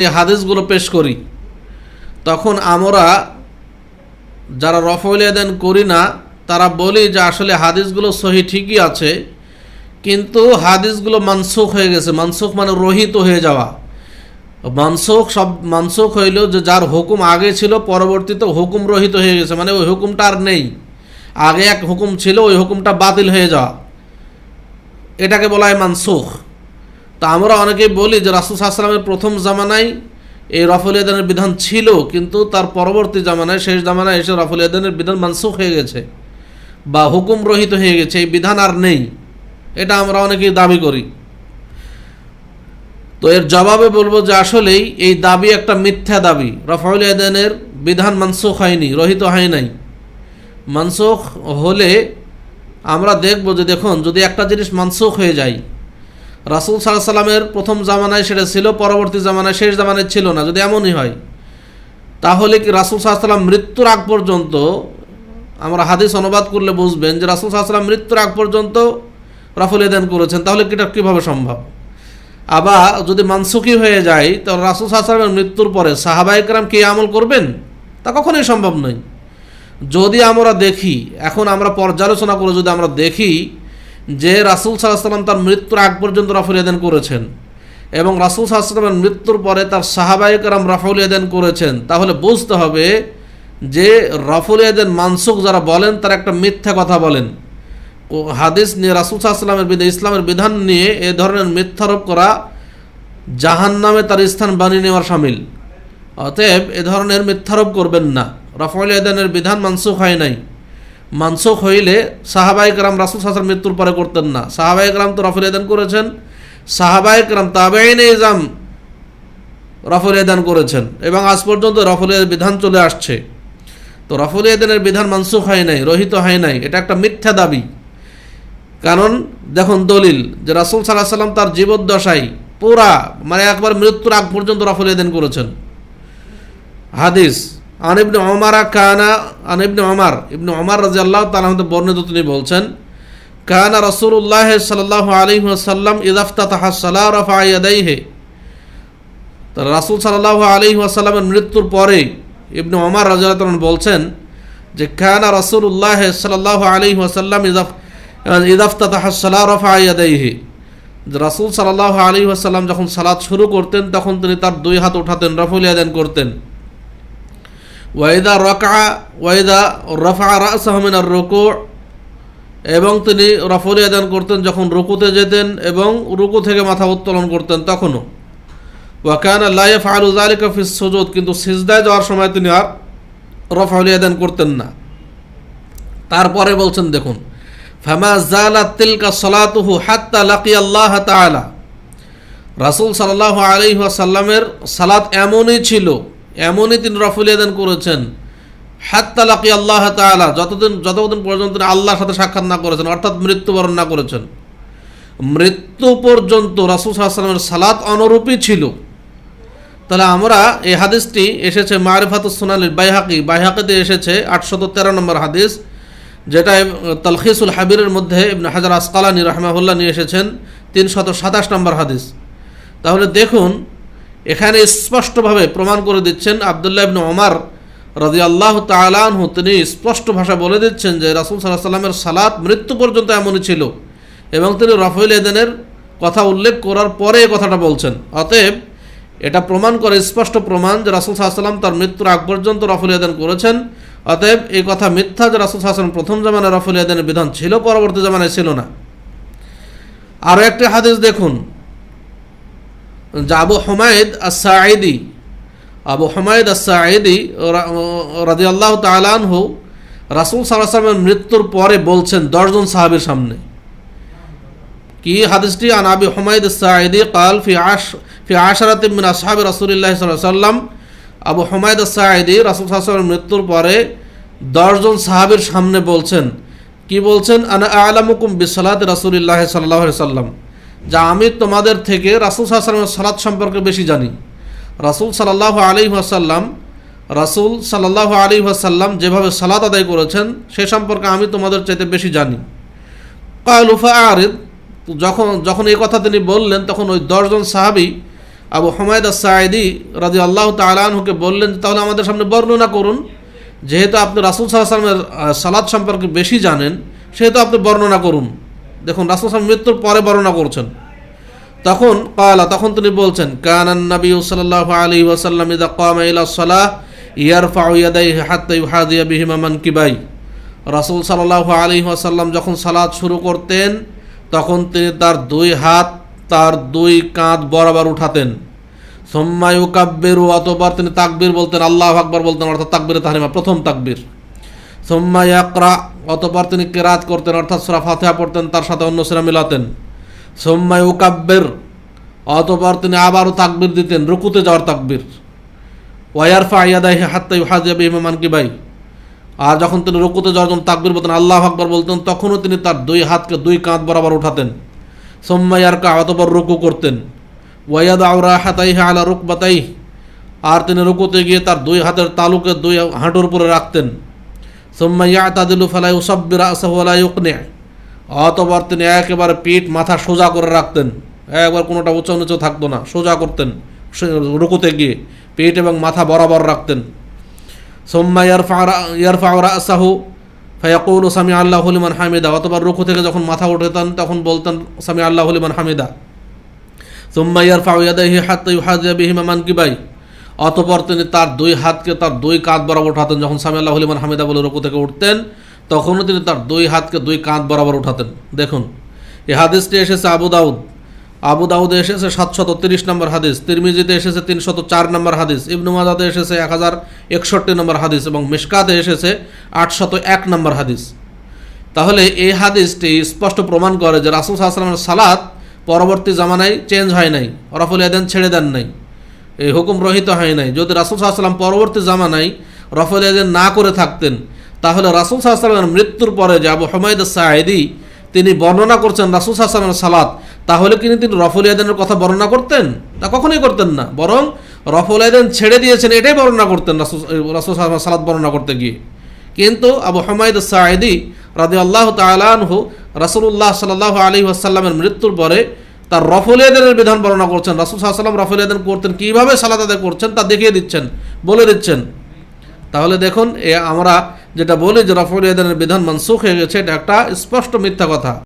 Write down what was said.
এই হাদিসগুলো পেশ করি। তখন আমরা যারা রফল দেন করি না, তারা বলি যে আসলে হাদিসগুলো সহি ঠিকই আছে, কিন্তু হাদিসগুলো মানসুখ হয়ে গেছে। মানসুখ মানে রহিত হয়ে যাওয়া। মানসুখ সব, মানসুখ হইল যে যার হুকুম আগে ছিল, পরবর্তীতে হুকুম রহিত হয়ে গেছে। মানে ওই হুকুমটা আর নেই। আগে এক হুকুম ছিল, ওই হুকুমটা বাতিল হয়ে যাওয়া। এটাকে বলা হয় মানসুখ। তা আমরা অনেকেই বলি যে রাসুল সাহসালামের প্রথম জামানায় এই রফল ইয়াদানের বিধান ছিল, কিন্তু তার পরবর্তী জামানায়, শেষ জামানায় এসে রফল ইয়াদানের বিধান মানসুখ হয়ে গেছে বা হুকুম রহিত হয়ে গেছে, এই বিধান আর নেই। এটা আমরা অনেকেই দাবি করি। তো এর জবাবে বলব যে আসলেই এই দাবি একটা মিথ্যা দাবি। রফাউল ইয়াদানের বিধান মানসুখ হয়নি, রহিত হয় নাই। মানসুখ হলে আমরা দেখব যে দেখুন, যদি একটা জিনিস মানসুখ হয়ে যায় রাসুল সাল্লাহ সাল্লামের প্রথম জামানায় সেটা ছিল, পরবর্তী জামানায় শেষ জামানায় ছিল না। যদি এমনই হয়, তাহলে কি রাসুল সাল্লাম মৃত্যুর আগ পর্যন্ত আমরা হাদিস অনুবাদ করলে বুঝবেন যে রাসুল সাল্লাম মৃত্যুর আগ পর্যন্ত রাফুল এদান করেছেন। তাহলে কিটা কীভাবে সম্ভব? আবার যদি মানসুকি হয়ে যায় তো রাসুল সাল্লামের মৃত্যুর পরে সাহাবাইকরাম কে আমল করবেন? তা কখনোই সম্ভব নয়। যদি আমরা দেখি, এখন আমরা পর্যালোচনা করে যদি আমরা দেখি যে রাসুল সাল্লাম তার মৃত্যুর আগ পর্যন্ত রাফুল এদেন করেছেন এবং রাসুল সাল্লামের মৃত্যুর পরে তার সাহাবাইকরাম রাফুল এদেন করেছেন, তাহলে বুঝতে হবে যে রাফুল এদেন মানসুক যারা বলেন, তারা একটা মিথ্যা কথা বলেন। হাদিস নিয়ে রাসুল সাল্লামের বিধান ইসলামের বিধান নিয়ে এ ধরনের মিথ্যারোপ করা জাহান নামে তার স্থান বানিয়ে নেওয়ার সামিল। অতএব এ ধরনের মিথ্যারোপ করবেন না। রাফুল এদানের বিধান মানসুখ হয় নাই। মানসুখ হইলে সাহাবাইকরাম রাসুল সাসার মৃত্যুর পরে করতেন না। সাহাবাইকরাম তো রফুল এদান করেছেন। সাহাবাইকরাম তাবেইন ইজাম রফুল এদান করেছেন এবং আজ পর্যন্ত রফুল বিধান চলে আসছে। তো রফুল এদানের বিধান মানসুখ হয় নাই, রহিত হয় নাই। এটা একটা মিথ্যা দাবি। কারণ দেখুন দলিল যে রাসুল সাল্লাহ সাল্লাম তার জীবদ্দশায় পুরা মানে একবার মৃত্যুর আগ পর্যন্ত রফুল এদান করেছেন। হাদিস আন ইবনে ওমারা কানা, আন ইবনে ওমার ইবনে ওমার রাজি আল্লাহ তালাহতে বর্ণিত তিনি বলছেন, কানা রসুল্লাহ সাল্লাহ আলী সাল্লাম ইদাফতা তাহা সাল্লাহ রফা ইয়াদাইহে। তো রাসুল সাল্লাহ আলী আসাল্লামের মৃত্যুর পরে ইবনে ওমার রাজিয়াল বলছেন যে, কানা রসুল্লাহ সাল্লাহ আলী আসাল্লাম ইদাফ ইদাফতা তাহা সাল্লাহ রফা ইয়াদাইহে। রাসুল সাল্লাহ আলী আসাল্লাম যখন সালাদ শুরু করতেন, তখন তিনি তার দুই হাত উঠাতেন, রফুল ইয়াদান করতেন। ওয়াইদা রকা ওয়াইদা রফা রাসমিনার রুকু, এবং তিনি রফল আদান করতেন যখন রুকুতে যেতেন এবং রুকু থেকে মাথা উত্তোলন করতেন তখনও। ওয়াকান লাইফ আলু জালিকা ফিস সুজুদ, কিন্তু সিজদায় যাওয়ার সময় তিনি আর রফল আদান করতেন না। তারপরে বলছেন, দেখুন, ফামা জালা তিলকা সলাতুহু হাত্তা লাকি আল্লাহ তাআলা। রাসূল সাল্লাল্লাহু আলাইহি ওয়াসাল্লামের সালাত এমনই ছিল এমনই তিনি রফুল আদান করেছেন। হাত্তালাকি আল্লাহ তালা যতদিন যতদিন পর্যন্ত আল্লাহর সাথে সাক্ষাৎ না করেছেন, অর্থাৎ মৃত্যুবরণ না করেছেন। মৃত্যু পর্যন্ত রাসুল সাল্লামের সালাত অনুরূপই ছিল। তাহলে আমরা এই হাদিসটি এসেছে মারিফাত সোনালির বাইহাকি। বাইহাকিতে এসেছে আটশত তেরো নম্বর হাদিস, যেটা তালখিসুল হাবিরের মধ্যে হাজার আসকালানি রহমাহুল্লাহ নিয়ে এসেছেন তিনশত সাতাশ নম্বর হাদিস। তাহলে দেখুন এখানে স্পষ্টভাবে প্রমাণ করে দিচ্ছেন আবদুল্লাহ ইবনে ওমার রাজি আল্লাহ তালানহু তিনি স্পষ্ট ভাষা বলে দিচ্ছেন যে রাসুল সাল্লাহ সাল্লামের সালাত মৃত্যু পর্যন্ত এমনই ছিল এবং তিনি রফুল এদেনের কথা উল্লেখ করার পরে কথাটা বলছেন। অতএব এটা প্রমাণ করে, স্পষ্ট প্রমাণ যে রাসুল সাল্লাম তার মৃত্যুর আগ পর্যন্ত রফুল এদেন করেছেন। অতএব এই কথা মিথ্যা যে রাসুল সাল্লাম প্রথম জামানায় রফুল এদেনের বিধান ছিল, পরবর্তী জামানায় ছিল না। আরও একটি হাদিস দেখুন। আবু হুমায়দ আসাঈদি আবু হুমায়দ আসাঈদি রাজি আল্লাহ তালানহু রাসুল সাল্লামের মৃত্যুর পরে বলছেন দশজন সাহাবির সামনে। কি হাদিসটি? আন আবি হুমায়দ সাঈদি কাল ফি আশ, ফি আশারাত মিন আসহাবি রাসূলুল্লাহ সাল্লাম আবু হুমায়দ সাঈদি রাসূল সাল্লাল্লাহু মৃত্যুর পরে দশজন সাহাবীর সামনে বলছেন, কি বলছেন? আনা আলামুকুম বিসালাত রাসূলুল্লাহ আলাইহি সাল্লাম যা আমি তোমাদের থেকে রাসুল সাল্লামের সালাদ সম্পর্কে বেশি জানি। রাসুল সাল্লাহ আলী আসাল্লাম রাসুল সাল্লাহ আলী আসাল্লাম যেভাবে সালাদ আদায় করেছেন, সে সম্পর্কে আমি তোমাদের চাইতে বেশি জানি। কায়লুফা আরিদ যখন যখন এই কথা তিনি বললেন, তখন ওই দশজন সাহাবি, আবু হমায়দ সাইদি রাজি আল্লাহ তালানহুকে বললেন, তাহলে আমাদের সামনে বর্ণনা করুন। যেহেতু আপনি রাসুল সাল্লামের সালাদ সম্পর্কে বেশি জানেন, সেহেতু আপনি বর্ণনা করুন। দেখুন, রাসুল সাল্লাম মৃত্যুর পরে বর্ণনা করছেন। তখন কালা, তখন তিনি বলছেন, কানান নবী সাল্লাহ আলী ওয়াসাল্লাম ইদা কামা ইলা সালাহ ইয়ার ফাউয়াদাই হাত্তা ইউহাদিয়া বিহিমা মান কিবাই। রাসুল সাল্লাহ আলী ওয়াসাল্লাম যখন সালাদ শুরু করতেন, তখন তিনি তার দুই হাত, তার দুই কাঁধ বরাবর উঠাতেন। সোম্মায়ু কাব্যেরু অতবার তিনি তাকবীর বলতেন, আল্লাহ আকবর বলতেন, অর্থাৎ তাকবিরে তাহরিমা, প্রথম তাকবীর। সোম্মাই আকরা অতবার তিনি কেরাত করতেন, অর্থাৎ সুরা ফাতেহা পড়তেন, তার সাথে অন্য সেরা মিলাতেন। সোম্মাই উকাব্বের অতবার তিনি আবারও তাকবির দিতেন, রুকুতে যাওয়ার তাকবির। ওয়ারফা ইয়াদাই হাত্তাই হাজিয়াবি ইমামান কিবাই আর যখন তিনি রুকুতে যাওয়ার জন্য তাকবির বলতেন আল্লাহ আকবর বলতেন, তখনও তিনি তার দুই হাতকে দুই কাঁধ বরাবর উঠাতেন। সোম্মাইয়ারকা অতপর রুকু করতেন। ওয়াইয়াদ আউরা হাতাই আলা রুকবাতাই আর তিনি রুকুতে গিয়ে তার দুই হাতের তালুকে দুই হাঁটুর উপরে রাখতেন। সোম্মাইয়া তাদিলু ফালাই উসাব্বির আসাহলাই উকনে অতবার তিনি একেবারে পিঠ, মাথা সোজা করে রাখতেন। একবার কোনোটা উঁচু নিচু থাকতো না, সোজা করতেন। রুকুতে গিয়ে পেট এবং মাথা বরাবর রাখতেন। সোম্মা ইয়ারফা ইয়ারফা রাসাহু, ফায়াকুল সামি আল্লাহ হলিমান হামিদা। অতবার রুকু থেকে যখন মাথা উঠেতেন, তখন বলতেন, সামি আল্লাহ হলিমান হামিদা। সোম্মা ইয়ারফা ইয়াদাহি হাত ইউহাজিয়া বিহিমা মান কিবাই অতপর তিনি তার দুই হাতকে তার দুই কাঁধ বরাবর উঠাতেন। যখন সামি আল্লাহ হলিমান হামিদা বলে রুকু থেকে উঠতেন, তখনও তিনি তার দুই হাতকে দুই কাঁধ বরাবর উঠাতেন। দেখুন এই হাদিসটি এসেছে আবু দাউদ। আবু দাউদে এসেছে সাতশত তিরিশ নম্বর হাদিস, তিরমিজিতে এসেছে তিনশত চার নম্বর হাদিস, ইবনু মাজাতে এসেছে এক হাজার একষট্টি নম্বর হাদিস এবং মিশকাতে এসেছে আটশত এক নম্বর হাদিস। তাহলে এই হাদিসটি স্পষ্ট প্রমাণ করে যে রাসুল সাল্লামের সালাত পরবর্তী জামানায় চেঞ্জ হয় নাই রফুল এদেন ছেড়ে দেন নাই। এই হুকুম রহিত হয় নাই। যদি রাসুল সাল্লাম পরবর্তী জামানায় রফুল এদেন না করে থাকতেন, তাহলে রাসুল সাল্লামের মৃত্যুর পরে যে আবু হমায়দ সাহেদি তিনি বর্ণনা করছেন রাসুল সাল্লামের সালাত, তাহলে কিন্তু তিনি রফুল ইয়াদের কথা বর্ণনা করতেন? তা কখনোই করতেন না। বরং রফুল ইয়াদেন ছেড়ে দিয়েছেন, এটাই বর্ণনা করতেন রাসুল রাসুল সালাত বর্ণনা করতে গিয়ে। কিন্তু আবু হমায়দ সাহেদি রাজি আল্লাহ তালানহু রাসুল্লাহ সাল্লাহ আলী আসাল্লামের মৃত্যুর পরে তার রফুল বিধান বর্ণনা করছেন, রাসুল সাল্লাম রফুল করতেন কীভাবে সালাদ আদায় করছেন তা দেখিয়ে দিচ্ছেন, বলে দিচ্ছেন। তাহলে দেখুন, এ আমরা যেটা বলি যে রফুল বিধান মানসুখ হয়ে গেছে, এটা একটা স্পষ্ট মিথ্যা কথা।